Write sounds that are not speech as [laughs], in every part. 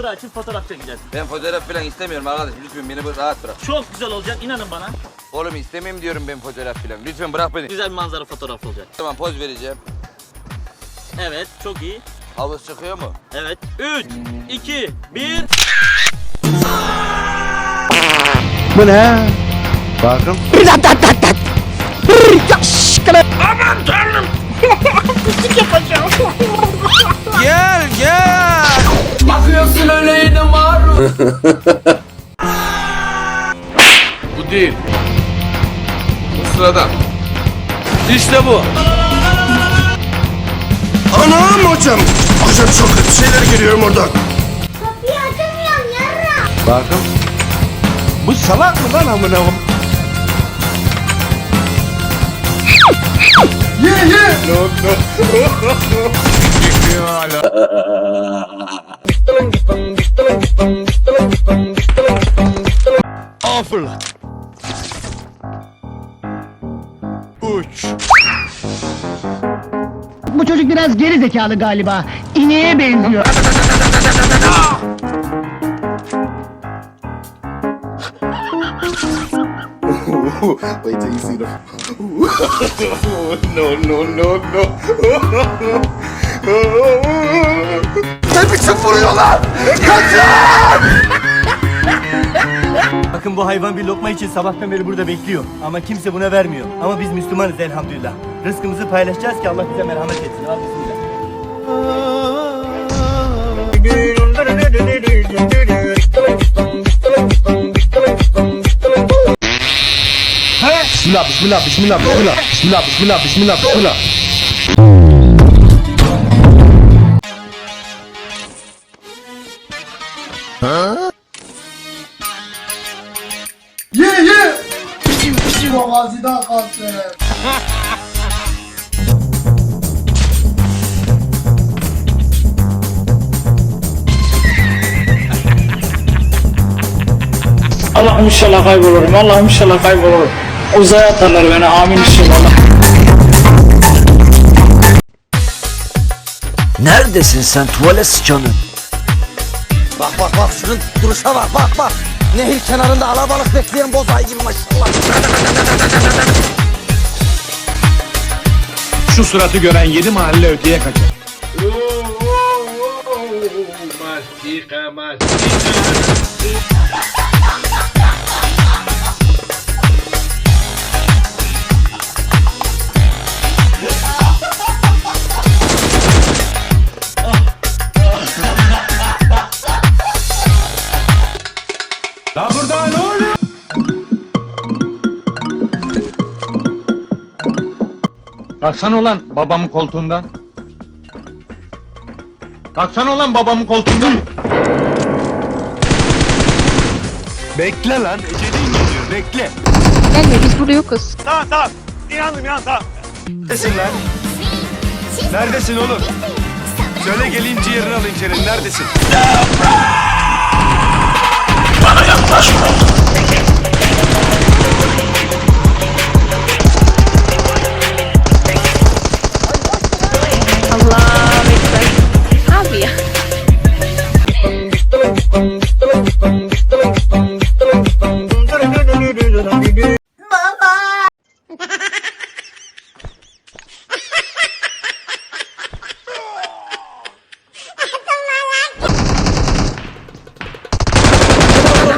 hatıra açın fotoğraf çekeceğiz. Ben fotoğraf falan istemiyorum arkadaş. Lütfen beni bu- rahat bırak. Çok güzel olacak inanın bana. Oğlum istemeyeyim diyorum ben fotoğraf falan. Lütfen bırak beni. Güzel bir manzara fotoğraf olacak. Tamam poz vereceğim. Evet çok iyi. Havuz çıkıyor mu? Evet. 3, 2, 1. Bu ne? Bakın. Gel [laughs] [laughs] Bu değil. Bu sıradan. İşte bu. Anam hocam. Hocam çok kötü şeyler geliyorum oradan. Kapıyı açamıyorum yarra. Bakın. Bu salak mı lan amına koyayım? Ye ye. No no. [laughs] Aa [laughs] fırlat. Uç. Bu çocuk biraz geri zekalı galiba. İneğe benziyor. [laughs] Wait till you see the. [laughs] no no no no. [laughs] ne biçim vuruyorlar? Bakın bu hayvan bir lokma için sabahtan beri burada bekliyor. Ama kimse buna vermiyor. Ama biz Müslümanız elhamdülillah. Rızkımızı paylaşacağız ki Allah bize merhamet etsin. Al bismillah. Bismillah bismillah bismillah bismillah bismillah bismillah bismillah bismillah. Avazida kalsın. Allah'ım inşallah kaybolurum. Allah'ım inşallah kaybolurum. Uzaya atarlar beni. Amin inşallah. Neredesin sen tuvalet sıçanı? Bak bak bak şunun duruşa bak bak bak. Nehir kenarında alabalık bekleyen bozay gibi maşallah. Şu suratı gören yedi mahalle öteye kaçar. Mastika mastika. Kalksana ulan babamın koltuğundan. Kalksana ulan babamın koltuğundan. Bekle lan ecelin geliyor bekle. Gelme biz burada yokuz. Tamam tamam. İnandım inan tamam. Neredesin lan? Neredesin oğlum? Söyle geleyim ciğerini alayım senin neredesin? Allah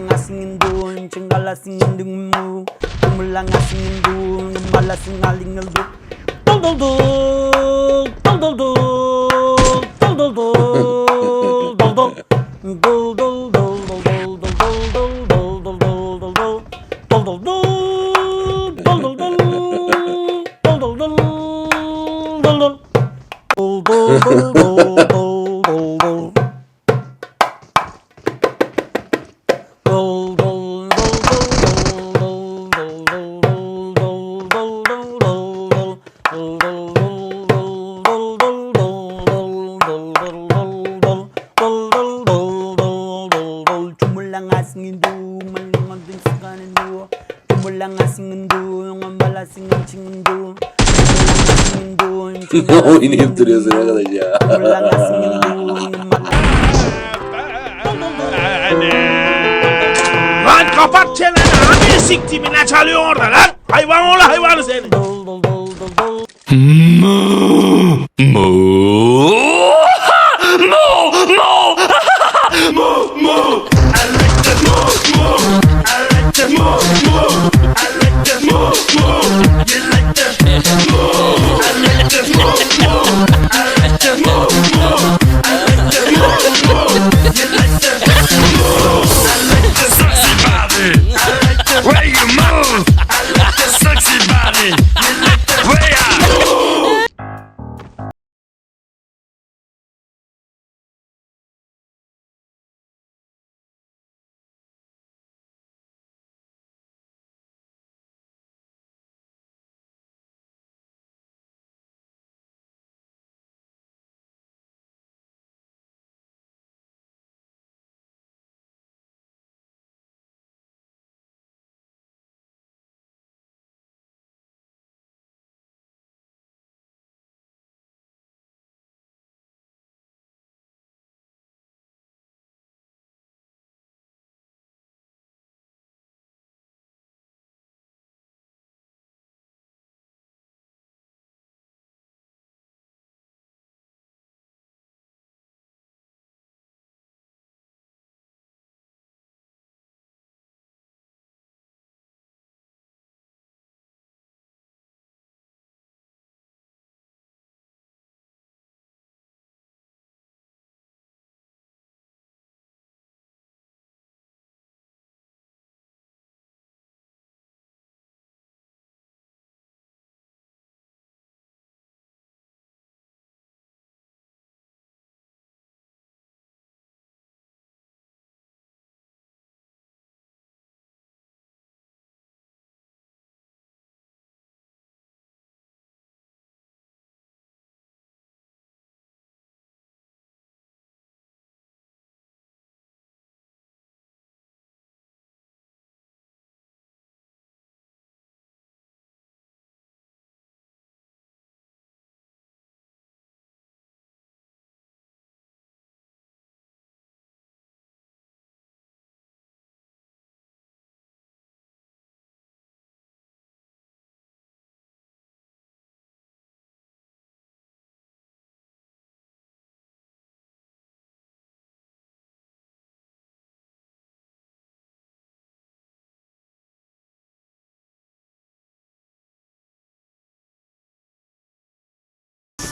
Tumulang asingin doon, tsingala singin dung mo Tumulang asingin doon, lumbala singaling aldo Dol dol dol, dol dol dol, dol dol dol, dol dol, dol dol dol dol Malungan din sa kanando Tumulang asingando arkadaş ya. lan kapat çeneni abi siktimi ne çalıyor orada lan? Hayvan ola hayvanı seni. Mu. Mu.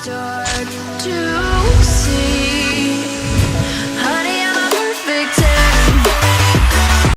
door.